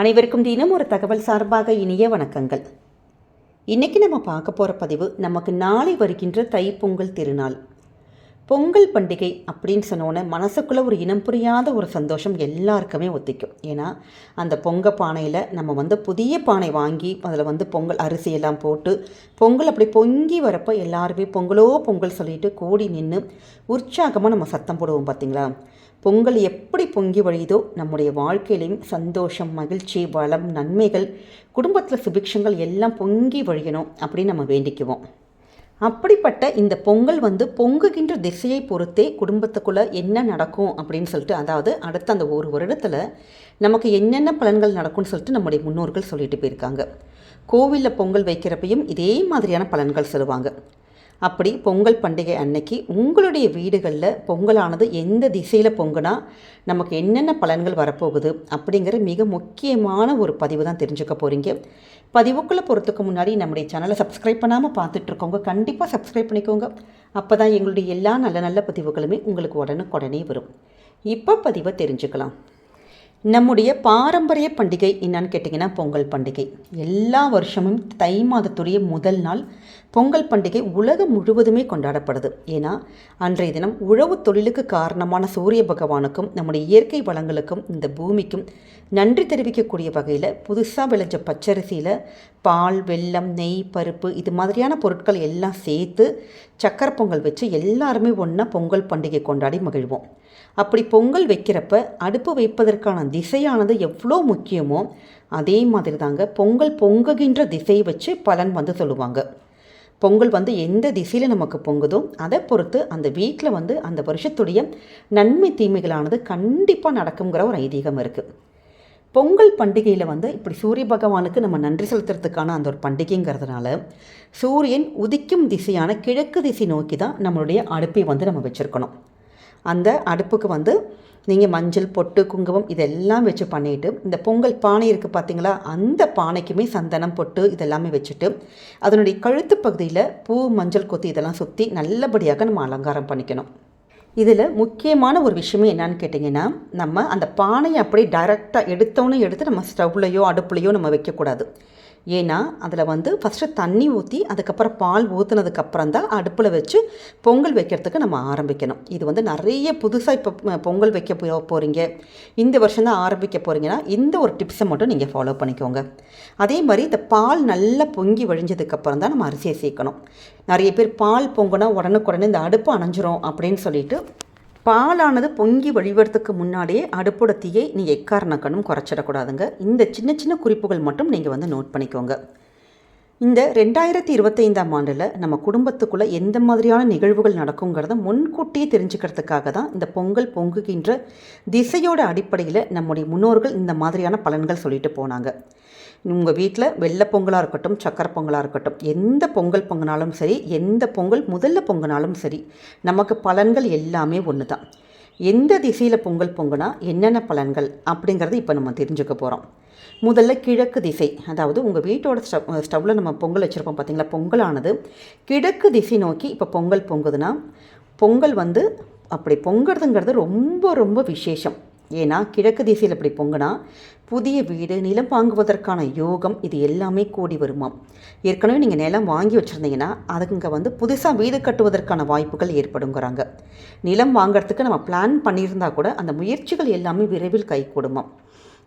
அனைவருக்கும் தினம் ஒரு தகவல் சார்பாக இனிய வணக்கங்கள். இன்றைக்கி நம்ம பார்க்க போகிற பதிவு நமக்கு நாளை வருகின்ற தைப்பொங்கல் திருநாள். பொங்கல் பண்டிகை அப்படின்னு சொன்னோன்னே மனசுக்குள்ளே ஒரு இனம் புரியாத ஒரு சந்தோஷம் எல்லாருக்குமே ஒத்திக்கும். ஏன்னா அந்த பொங்க பானையில் நம்ம வந்து புதிய பானை வாங்கி அதில் வந்து பொங்கல் அரிசியெல்லாம் போட்டு பொங்கல் அப்படி பொங்கி வரப்போ எல்லாருமே பொங்கலோ பொங்கல் சொல்லிட்டு கூடி நின்று உற்சாகமாக நம்ம சத்தம் போடுவோம் பார்த்தீங்களா பொங்கல் எப்படி பொங்கி வழியுதோ நம்முடைய வாழ்க்கையிலையும் சந்தோஷம் மகிழ்ச்சி வளம் நன்மைகள் குடும்பத்தில் சுபிக்ஷங்கள் எல்லாம் பொங்கி வழியணும் அப்படின்னு நம்ம வேண்டிக்குவோம். அப்படிப்பட்ட இந்த பொங்கல் வந்து பொங்குகின்ற திசையை பொறுத்தே குடும்பத்துக்குள்ளே என்ன நடக்கும் அப்படின்னு சொல்லிட்டு அதாவது அடுத்த அந்த ஒரு வருடத்தில் நமக்கு என்னென்ன பலன்கள் நடக்கும்னு சொல்லிட்டு நம்முடைய முன்னோர்கள் சொல்லிட்டு போயிருக்காங்க. கோவிலில் பொங்கல் வைக்கிறப்பையும் இதே மாதிரியான பலன்கள் சொல்லுவாங்க. அப்படி பொங்கல் பண்டிகை அன்னைக்கு உங்களுடைய வீடுகளில் பொங்கலானது எந்த திசையில் பொங்குனா நமக்கு என்னென்ன பலன்கள் வரப்போகுது அப்படிங்கிற மிக முக்கியமான ஒரு பதிவு தான் தெரிஞ்சுக்க போகிறீங்க பதிவுக்குள்ளே போகிறதுக்கு முன்னாடி நம்முடைய சேனலை சப்ஸ்கிரைப் பண்ணாமல் பார்த்துட்ருக்கோங்க கண்டிப்பாக சப்ஸ்கிரைப் பண்ணிக்கோங்க. அப்போ தான் எங்களுடைய எல்லா நல்ல நல்ல பதிவுகளுமே உங்களுக்கு உடனுக்குடனே வரும். இப்போ பதிவை தெரிஞ்சுக்கலாம். நம்முடைய பாரம்பரிய பண்டிகை என்னன்னு கேட்டிங்கன்னா பொங்கல் பண்டிகை. எல்லா வருஷமும் தை மாதத்துடைய முதல் நாள் பொங்கல் பண்டிகை உலகம் முழுவதுமே கொண்டாடப்படுது. ஏன்னா அன்றைய தினம் உழவு தொழிலுக்கு காரணமான சூரிய பகவானுக்கும் நம்முடைய இயற்கை வளங்களுக்கும் இந்த பூமிக்கும் நன்றி தெரிவிக்கக்கூடிய வகையில் புதுசாக விளைஞ்ச பச்சரிசியில் பால் வெல்லம் நெய் பருப்பு இது மாதிரியான பொருட்கள் எல்லாம் சேர்த்து சக்கரை பொங்கல் வச்சு எல்லாருமே ஒன்றா பொங்கல் பண்டிகை கொண்டாடி மகிழ்வோம். அப்படி பொங்கல் வைக்கிறப்ப அடுப்பு வைப்பதற்கான திசையானது எவ்வளோ முக்கியமோ அதே மாதிரி தாங்க பொங்கல் பொங்குகின்ற திசையை வச்சு பலன் வந்து சொல்லுவாங்க. பொங்கல் வந்து எந்த திசையில் நமக்கு பொங்குதோ அதை பொறுத்து அந்த வீட்டில் வந்து அந்த வருஷத்துடைய நன்மை தீமைகளானது கண்டிப்பாக நடக்குங்கிற ஒரு ஐதீகம் இருக்குது பொங்கல் பண்டிகையில் வந்து இப்படி சூரிய பகவானுக்கு நம்ம நன்றி செலுத்துறதுக்கான அந்த ஒரு பண்டிகைங்கிறதுனால சூரியன் உதிக்கும் திசையான கிழக்கு திசை நோக்கி தான் நம்மளுடைய அடுப்பை வந்து நம்ம வச்சுருக்கணும். அந்த அடுப்புக்கு வந்து நீங்கள் மஞ்சள் பொட்டு குங்குமம் இதெல்லாம் வச்சு பண்ணிவிட்டு இந்த பொங்கல் பானை இருக்குது பார்த்தீங்களா அந்த பானைக்குமே சந்தனம் பொட்டு இதெல்லாமே வச்சுட்டு அதனுடைய கழுத்து பகுதியில் பூ மஞ்சள் கொத்தி இதெல்லாம் சுற்றி நல்லபடியாக நம்ம அலங்காரம் பண்ணிக்கணும். இதில் முக்கியமான ஒரு விஷயமே என்னன்னு கேட்டிங்கன்னா நம்ம அந்த பானையை அப்படியே டைரெக்டாக எடுத்தோன்னே எடுத்து நம்ம ஸ்டவ்லையோ அடுப்புலையோ நம்ம வைக்கக்கூடாது. ஏன்னா அதில் வந்து ஃபஸ்ட்டு தண்ணி ஊற்றி அதுக்கப்புறம் பால் ஊற்றுனதுக்கப்புறம் தான் அடுப்பில் வச்சு பொங்கல் வைக்கிறதுக்கு நம்ம ஆரம்பிக்கணும். இது வந்து நிறைய புதுசாக இப்போ பொங்கல் வைக்க போ போகிறீங்க இந்த வருஷம் தான் ஆரம்பிக்க போகிறீங்கன்னா இந்த ஒரு டிப்ஸை மட்டும் நீங்கள் ஃபாலோ பண்ணிக்கோங்க. அதே மாதிரி இந்த பால் நல்லா பொங்கி வழிஞ்சதுக்கப்புறம் தான் நம்ம அரிசியை சேர்க்கணும். நிறைய பேர் பால் பொங்கினா உடனுக்குடனே இந்த அடுப்பு அணைஞ்சிரும் அப்படின்னு சொல்லிட்டு பாலானது பொங்கி வழிவறதுக்கு முன்னாடியே அடுப்போட தீயை நீங்கள் எக்காரணக்கணும் குறைச்சிடக்கூடாதுங்க. இந்த சின்ன சின்ன குறிப்புகள் மட்டும் நீங்கள் வந்து நோட் பண்ணிக்கோங்க. இந்த ரெண்டாயிரத்தி இருபத்தைந்தாம் ஆண்டில் நம்ம குடும்பத்துக்குள்ளே எந்த மாதிரியான நிகழ்வுகள் நடக்குங்கிறத முன்கூட்டியே தெரிஞ்சுக்கிறதுக்காக தான் இந்த பொங்கல் பொங்குகின்ற திசையோட அடிப்படையில் நம்முடைய முன்னோர்கள் இந்த மாதிரியான பலன்கள் சொல்லிட்டு போனாங்க. உங்கள் வீட்டில் வெள்ளை பொங்கலாக இருக்கட்டும் சக்கரை பொங்கலாக இருக்கட்டும் எந்த பொங்கல் பொங்கினாலும் சரி எந்த பொங்கல் முதல்ல பொங்கினாலும் சரி நமக்கு பலன்கள் எல்லாமே ஒன்று தான் எந்த திசையில் பொங்கல் பொங்குனா என்னென்ன பலன்கள் அப்படிங்கிறது இப்போ நம்ம தெரிஞ்சுக்க போகிறோம் முதல்ல கிழக்கு திசை அதாவது உங்கள் வீட்டோட ஸ்டவ் ஸ்டவ்வில் நம்ம பொங்கல் வச்சுருப்போம் பார்த்தீங்களா பொங்கலானது கிழக்கு திசை நோக்கி இப்போ பொங்கல் பொங்குதுன்னா பொங்கல் வந்து அப்படி பொங்குறதுங்கிறது ரொம்ப ரொம்ப விசேஷம். ஏன்னா கிழக்கு திசையில் இப்படி பொங்குனா புதிய வீடு நிலம் வாங்குவதற்கான யோகம் இது எல்லாமே கூடி வருமாம். ஏற்கனவே நீங்கள் நிலம் வாங்கி வச்சுருந்தீங்கன்னா அதுங்க வந்து புதுசாக வீடு கட்டுவதற்கான வாய்ப்புகள் ஏற்படுங்கிறாங்க. நிலம் வாங்கிறதுக்கு நம்ம பிளான் பண்ணியிருந்தா கூட அந்த முயற்சிகள் எல்லாமே விரைவில் கைகூடுமாம்.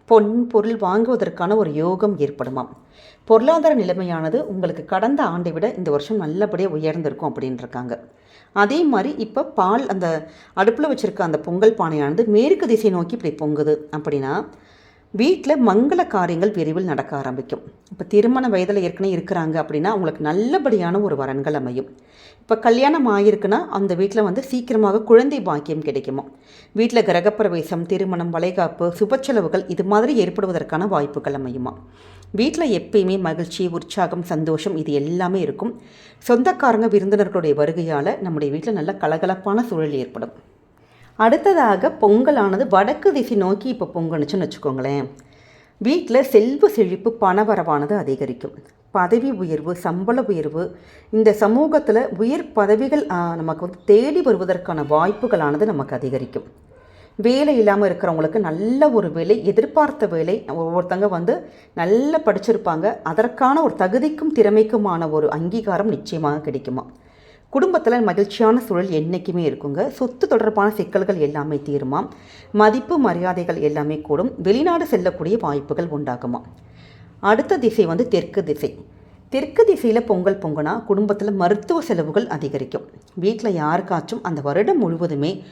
பொன் பொருள் வாங்குவதற்கான ஒரு யோகம் ஏற்படுமாம். பொருளாதார நிலைமையானது உங்களுக்கு கடந்த ஆண்டை விட இந்த வருஷம் நல்லபடியாக உயர்ந்திருக்கும் அப்படின்னு இருக்காங்க அதே மாதிரி இப்போ பால் அந்த அடுப்பில் வச்சுருக்க அந்த பொங்கல் பானையானது மேற்கு திசை நோக்கி இப்படி பொங்குது. அப்படின்னா வீட்டில் மங்கள காரியங்கள் விரைவில் நடக்க ஆரம்பிக்கும். இப்போ திருமண வயதில் ஏற்கனவே இருக்கிறாங்க அப்படின்னா அவங்களுக்கு நல்லபடியான ஒரு வரன்கள் அமையும். இப்போ கல்யாணம் ஆகிருக்குன்னா அந்த வீட்டில் வந்து சீக்கிரமாக குழந்தை பாக்கியம் கிடைக்குமா? வீட்டில் கிரகப்பிரவேசம் திருமணம் வளைகாப்பு சுபச்செலவுகள் இது மாதிரி ஏற்படுவதற்கான வாய்ப்புகள் அமையுமா? வீட்டில் எப்பயுமே மகிழ்ச்சி உற்சாகம் சந்தோஷம் இது எல்லாமே இருக்கும். சொந்தக்காரங்க விருந்தினர்களுடைய வருகையால் நம்முடைய வீட்டில் நல்ல கலகலப்பான சூழல் ஏற்படும். அடுத்ததாக பொங்கலானது வடக்கு திசை நோக்கி இப்போ பொங்கணுச்சுன்னு வச்சுக்கோங்களேன். வீட்டில் செல்வ செழிப்பு பணவரவானது அதிகரிக்கும். பதவி உயர்வு சம்பள உயர்வு இந்த சமூகத்தில் உயர் பதவிகள் நமக்கு வந்து தேடி வருவதற்கான வாய்ப்புகளானது நமக்கு அதிகரிக்கும். வேலை இல்லாமல் இருக்கிறவங்களுக்கு நல்ல ஒரு வேலை எதிர்பார்த்த வேலை. ஒவ்வொருத்தங்க வந்து நல்லா படிச்சிருப்பாங்க. அதற்கான ஒரு தகுதிக்கும் திறமைக்குமான ஒரு அங்கீகாரம் நிச்சயமாக கிடைக்குமா? குடும்பத்தில் மகிழ்ச்சியான சூழல் என்றைக்குமே இருக்குங்க. சொத்து தொடர்பான சிக்கல்கள் எல்லாமே தீருமா? மதிப்பு மரியாதைகள் எல்லாமே கூடும். வெளிநாடு செல்லக்கூடிய வாய்ப்புகள் உண்டாகுமா? அடுத்த திசை வந்து தெற்கு திசை. தெற்கு திசையில் பொங்கல் பொங்கனா குடும்பத்தில் மருத்துவ செலவுகள் அதிகரிக்கும். வீட்டில் யாருக்காச்சும் அந்த வருடம் முழுவதுமே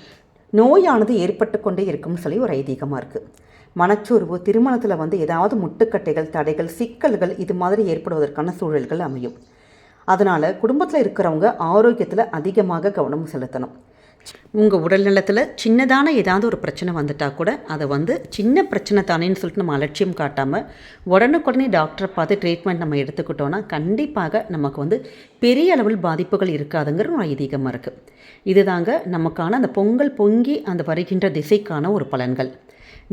நோயானது ஏற்பட்டு கொண்டே இருக்கும்னு சொல்லி ஒரு ஐதீகமாக இருக்குது மனச்சோர்வு திருமணத்தில் வந்து ஏதாவது முட்டுக்கட்டைகள் தடைகள் சிக்கல்கள் இது மாதிரி ஏற்படுவதற்கான சூழல்கள் அமையும். அதனால் குடும்பத்தில் இருக்கிறவங்க ஆரோக்கியத்தில் அதிகமாக கவனம் செலுத்தணும். உங்கள் உடல் நலத்தில் சின்னதான ஏதாவது ஒரு பிரச்சனை வந்துட்டால் கூட அதை வந்து சின்ன பிரச்சனை தானேன்னு சொல்லிட்டு நம்ம அலட்சியம் காட்டாமல் உடனுக்குடனே டாக்டரை பார்த்து ட்ரீட்மெண்ட் நம்ம எடுத்துக்கிட்டோன்னா கண்டிப்பாக நமக்கு வந்து பெரிய அளவில் பாதிப்புகள் இருக்காதுங்கிற ஒரு ஐதீகமாக இருக்குது இதுதாங்க நமக்கான அந்த பொங்கல் பொங்கி அந்த வருகின்ற திசைக்கான ஒரு பலன்கள்.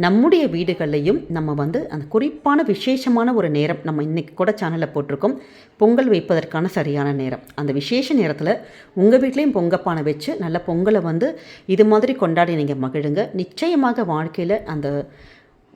நம்முடைய வீடுகள்லையும் நம்ம வந்து அந்த குறிப்பான விசேஷமான ஒரு நேரம் நம்ம இன்றைக்கி கூட சேனலில் போட்டிருக்கோம். பொங்கல் வைப்பதற்கான சரியான நேரம். அந்த விசேஷ நேரத்தில் உங்கள் வீட்லேயும் பொங்கப்பானை வச்சு நல்ல பொங்கலை வந்து இது மாதிரி கொண்டாடி நீங்கள் மகிழுங்க. நிச்சயமாக வாழ்க்கையில் அந்த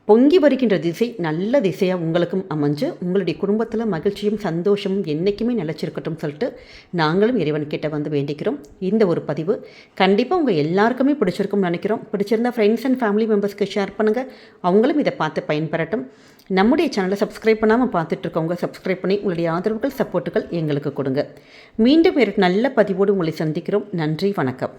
பொங்கி வருகின்ற திசை நல்ல திசையாக உங்களுக்கும் அமைஞ்சு உங்களுடைய குடும்பத்தில் மகிழ்ச்சியும் சந்தோஷமும் என்றைக்குமே நிலச்சிருக்கட்டும் சொல்லிட்டு நாங்களும் இறைவன் கிட்ட வந்து வேண்டிக்கிறோம். இந்த ஒரு பதிவு கண்டிப்பாக உங்கள் எல்லாருக்குமே பிடிச்சிருக்கும்னு நினைக்கிறோம். பிடிச்சிருந்தா ஃப்ரெண்ட்ஸ் அண்ட் ஃபேமிலி மெம்பர்ஸ்க்கு ஷேர் பண்ணுங்கள் அவங்களும் இதை பார்த்து பயன்பெறட்டும். நம்முடைய சேனலை சப்ஸ்கிரைப் பண்ணாமல் பார்த்துட்ருக்கவங்க சப்ஸ்கிரைப் பண்ணி உங்களுடைய ஆதரவுகள் சப்போர்ட்டுகள் எங்களுக்கு கொடுங்க. மீண்டும் நல்ல பதிவோடு உங்களை சந்திக்கிறோம். நன்றி வணக்கம்.